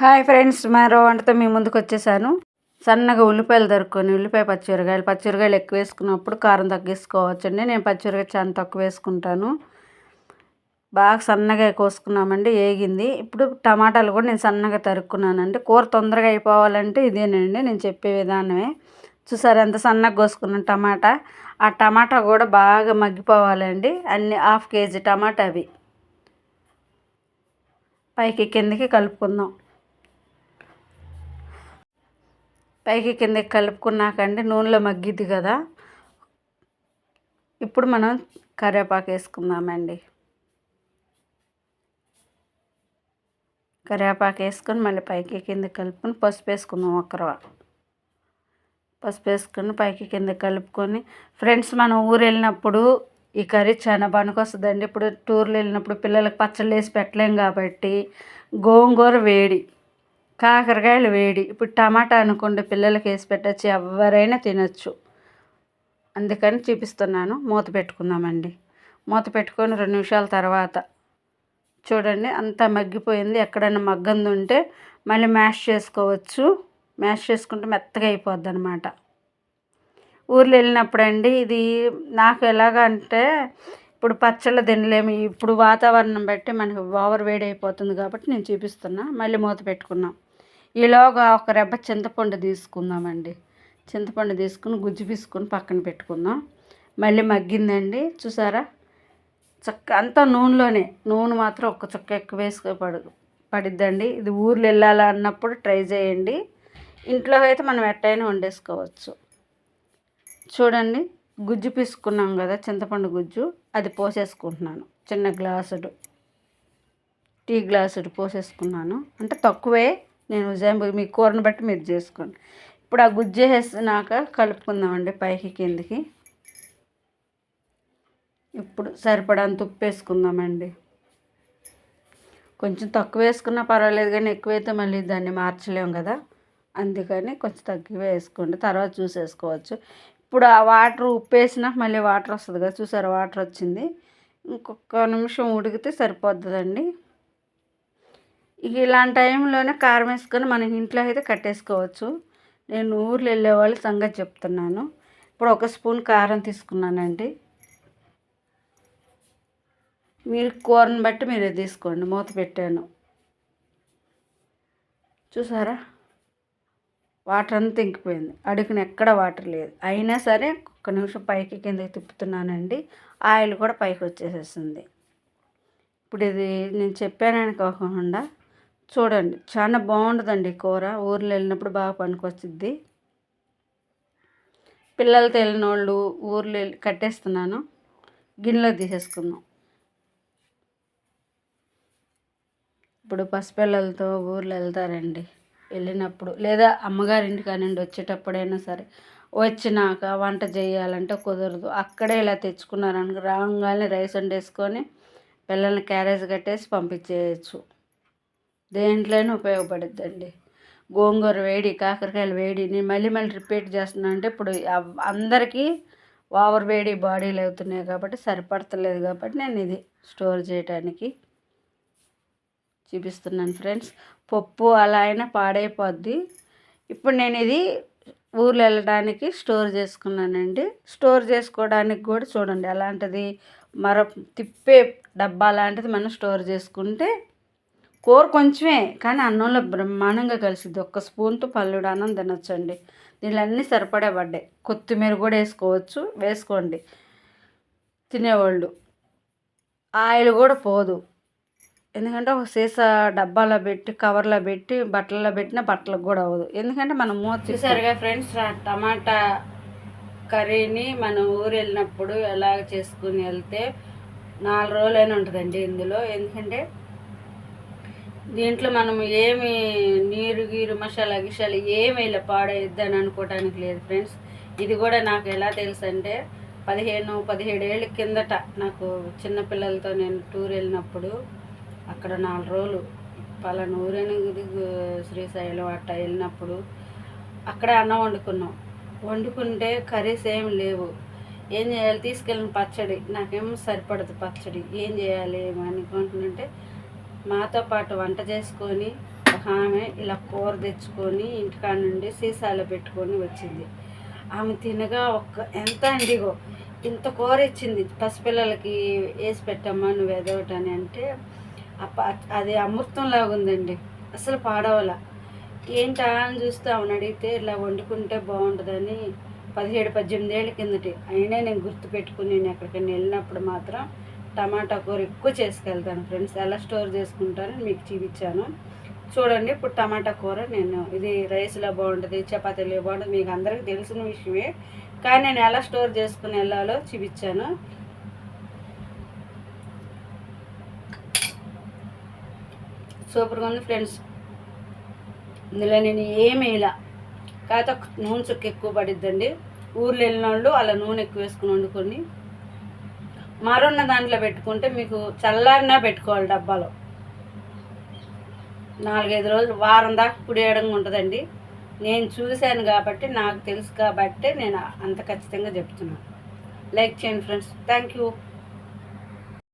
Hi friends మరో వంటతో మీ ముందుకు వచ్చేసాను. సన్నగా ఉల్లిపాయలు దొరుకుని ఉల్లిపాయ పచ్చిమిరకాయలు పచ్చిమిరకాయలు ఎక్కువ వేసుకున్నప్పుడు కారం తగ్గించుకోవచ్చండి. నేను పచ్చిమిరకాయ చాలా తక్కువ వేసుకుంటాను. బాగా సన్నగా కోసుకున్నామండి ఏగింది ఇప్పుడు టమాటాలు కూడా నేను సన్నగా తరుక్కున్నానండి. కూర తొందరగా అయిపోవాలంటే ఇదేనండి నేను చెప్పే విధానమే. చూసారు ఎంత సన్నగా కోసుకున్నాను టమాటా? ఆ టమాటా కూడా బాగా మగ్గిపోవాలండి. అన్ని హాఫ్ కేజీ టమాటా అవి. పైకి కిందకి కలుపుకుందాం. పైకి కిందకి కలుపుకున్నాకండి నూనెలో మగ్గిద్ది కదా. ఇప్పుడు మనం కరివేపాకు వేసుకుందామండి. కరివేపాకు వేసుకొని మళ్ళీ పైకి కిందకి కలుపుకొని పసుపు వేసుకుందాం ఒక్కరవ పసుపు వేసుకొని పైకి కింద కలుపుకొని ఫ్రెండ్స్ మనం ఊరు వెళ్ళినప్పుడు ఈ కర్రీ చాలా వస్తుందండి. ఇప్పుడు టూర్లు వెళ్ళినప్పుడు పిల్లలకు పచ్చళ్ళు వేసి పెట్టలేం కాబట్టి గోంగూర వేడి. కాకరకాయలు వేడి. ఇప్పుడు టమాటా అనుకోండి పిల్లలకి వేసి పెట్టచ్చు ఎవరైనా తినచ్చు. అందుకని చూపిస్తున్నాను. మూత పెట్టుకుందామండి. మూత పెట్టుకొని రెండు నిమిషాల తర్వాత చూడండి అంతా మగ్గిపోయింది. ఎక్కడైనా మగ్గంది ఉంటే మళ్ళీ మ్యాష్ చేసుకోవచ్చు. మ్యాష్ చేసుకుంటే మెత్తగా అయిపోద్ది అనమాట ఊర్లో వెళ్ళినప్పుడు అండి ఇది నాకు ఎలాగంటే ఇప్పుడు పచ్చళ్ళు తినలేము. ఇప్పుడు వాతావరణం బట్టి మనకి ఓవర్ వేడి అయిపోతుంది కాబట్టి నేను చూపిస్తున్నా. మళ్ళీ మూత పెట్టుకున్నాం ఈలోగా ఒక రెబ్బ చింతపండు తీసుకుందామండి. చింతపండు తీసుకుని గుజ్జు పీసుకుని పక్కన పెట్టుకుందాం. మళ్ళీ మగ్గిందండి. చూసారా? చక్క అంతా నూనెలోనే. నూనె మాత్రం ఒక్క చుక్క ఎక్కువ వేసుకు పడు పడిద్దండి. ఇది ఊర్లో వెళ్ళాలన్నప్పుడు ట్రై చేయండి. ఇంట్లో అయితే మనం ఎట్టయినా వండేసుకోవచ్చు. చూడండి. గుజ్జు పీసుకున్నాం కదా చింతపండు గుజ్జు. అది పోసేసుకుంటున్నాను. చిన్న గ్లాసుడు. టీ గ్లాసుడు పోసేసుకున్నాను. అంటే తక్కువే. నేను ఉజాయింపు మీ కూరను బట్టి మీరు చేసుకోండి. ఇప్పుడు ఆ గుజ్జు వేసినాక కలుపుకుందామండి పైకి కిందికి. ఇప్పుడు సరిపడంత ఉప్పు వేసుకుందామండి. కొంచెం తక్కువ వేసుకున్నా పర్వాలేదు కానీ ఎక్కువైతే మళ్ళీ దాన్ని మార్చలేము కదా. అందుకని కొంచెం తక్కువ వేసుకోండి. తర్వాత చూసేసుకోవచ్చు. ఇప్పుడు ఆ వాటర్ ఉప్పు వేసినా మళ్ళీ వాటర్ వస్తుంది కదా. చూసారు? వాటర్ వచ్చింది. ఇంకొక నిమిషం ఉడికితే సరిపోతుందండి ఇక ఇలాంటి టైంలోనే కారం వేసుకొని మన ఇంట్లో అయితే కట్టేసుకోవచ్చు. నేను ఊర్లో వెళ్ళే వాళ్ళు సంగతి చెప్తున్నాను. ఇప్పుడు ఒక స్పూన్ కారం తీసుకున్నానండి. మీరు కూరని బట్టి మీరే తీసుకోండి. మూత పెట్టాను. చూసారా? వాటర్ అంతా ఇంకిపోయింది. అడుగున ఎక్కడ వాటర్ లేదు. అయినా సరే ఒక్క నిమిషం పైకి కిందకి తిప్పుతున్నానండి. ఆయిల్ కూడా పైకి వచ్చేసేసింది. ఇప్పుడు ఇది నేను చెప్పానని కాకుండా చూడండి చాలా బాగుంటుందండి కూర. ఊర్లో వెళ్ళినప్పుడు బాగా పనికొస్తుంది పిల్లలతో వెళ్ళిన వాళ్ళు ఊర్లో వెళ్ళి కట్టేస్తున్నాను. గిన్నెలో తీసేసుకుందాం. ఇప్పుడు పసిపిల్లలతో ఊర్లో వెళ్తారండి. వెళ్ళినప్పుడు లేదా అమ్మగారింటికి కానివ్వండి వచ్చేటప్పుడైనా సరే వచ్చినాక వంట చేయాలంటే కుదరదు. అక్కడే ఇలా తెచ్చుకున్నారనుకో రాగానే రైస్ వండేసుకొని పిల్లల్ని క్యారేజ్ కట్టేసి పంపించేయచ్చు. దేంట్లోనే ఉపయోగపడుద్దండి. గోంగూర వేడి కాకరకాయలు వేడి నేను మళ్ళీ మళ్ళీ రిపీట్ చేస్తున్నా అంటే ఇప్పుడు అందరికీ ఓవర్ వేడి బాడీలు అవుతున్నాయి కాబట్టి సరిపడతలేదు కాబట్టి నేను ఇది స్టోర్ చేయడానికి చూపిస్తున్నాను ఫ్రెండ్స్. పప్పు అలా అయినా పాడైపోద్ది. ఇప్పుడు నేను ఇది ఊర్లో వెళ్ళడానికి స్టోర్ చేసుకున్నానండి. స్టోర్ చేసుకోవడానికి కూడా చూడండి అలాంటిది మరో తిప్పే డబ్బా లాంటిది మనం స్టోర్ చేసుకుంటే కూర కొంచెమే కానీ అన్నంలో బ్రహ్మాండంగా కలిసిద్ది. ఒక్క స్పూన్తో పల్లెడు అన్నం తినొచ్చండి. దీనిలో అన్నీ సరిపడే పడ్డాయి కొత్తిమీర కూడా వేసుకోవచ్చు వేసుకోండి. తినేవాళ్ళు. ఆయిల్ కూడా పోదు. ఎందుకంటే ఒక సీసా డబ్బాలో పెట్టి కవర్లో పెట్టి బట్టల్లో పెట్టిన బట్టలకు కూడా అవ్వదు. ఎందుకంటే మనం మూత చూసారుగా ఫ్రెండ్స్ టమాటా కర్రీని మనం ఊరు వెళ్ళినప్పుడు ఎలా చేసుకుని వెళ్తే నాలుగు రోజులైనా ఉంటుందండి ఇందులో. ఎందుకంటే దీంట్లో మనం ఏమి నీరు గీరు మసాలా గిషాలు ఏమి ఇలా పాడైద్ది అని అనుకోవడానికి లేదు ఫ్రెండ్స్. ఇది కూడా నాకు ఎలా తెలుసు అంటే పదిహేను పదిహేడు ఏళ్ళ కిందట నాకు చిన్నపిల్లలతో నేను టూర్ వెళ్ళినప్పుడు అక్కడ నాలుగు రోజులు పలానా ఊరేనగిరి శ్రీశైలం అట్ట వెళ్ళినప్పుడు అక్కడ అన్నం వండుకున్నాం. వండుకుంటే కర్రీస్ ఏమి లేవు. ఏం చేయాలి? తీసుకెళ్ళిన పచ్చడి. నాకేమో సరిపడదు పచ్చడి. ఏం చేయాలి? అనుకుంటుంటే మాతో పాటు వంట చేసుకొని ఒక ఆమె ఇలా కూర తెచ్చుకొని ఇంటికాడ నుండి సీసాలో పెట్టుకొని వచ్చింది. ఆమె తినగా ఒక్క ఎంత అండిగో ఇంత కూర ఇచ్చింది పసిపిల్లలకి వేసి పెట్టమ్మా నువ్వు ఎదవటని అంటే అది అమృతంలాగా ఉందండి అసలు పాడవల. ఏంటా అని చూస్తే ఆమెను అడిగితే ఇలా వండుకుంటే బాగుంటుందని పదిహేడు పద్దెనిమిది ఏళ్ళ కిందటి అయినా నేను గుర్తు పెట్టుకుని నేను ఎక్కడికైనా వెళ్ళినప్పుడు మాత్రం టమాటా కూర ఎక్కువ చేసుకెళ్తాను ఫ్రెండ్స్. ఎలా స్టోర్ చేసుకుంటానని మీకు చూపించాను. చూడండి ఇప్పుడు టమాటా కూర నేను ఇది రైస్లో బాగుంటుంది చపాతీలో బాగుంటుంది మీకు అందరికీ తెలిసిన విషయమే. కానీ నేను ఎలా స్టోర్ చేసుకుని వెళ్ళాలో చూపించాను. సూపర్గా ఉంది ఫ్రెండ్స్. ఇందులో నేను ఏమి ఇలా కాకపోతే నూనె చుక్క ఎక్కువ పడిద్దండి. ఊర్లో వెళ్ళిన వాళ్ళు అలా నూనె ఎక్కువ వేసుకుని వండుకొని మరున్న దాంట్లో పెట్టుకుంటే మీకు చల్లారినా పెట్టుకోవాలి డబ్బాలో. నాలుగైదు రోజులు వారం దాకా పుడియడంగా ఉంటుందండి. నేను చూశాను కాబట్టి నాకు తెలుసు కాబట్టి నేను అంత ఖచ్చితంగా చెప్తున్నాను. లైక్ చేయండి ఫ్రెండ్స్. Thank you.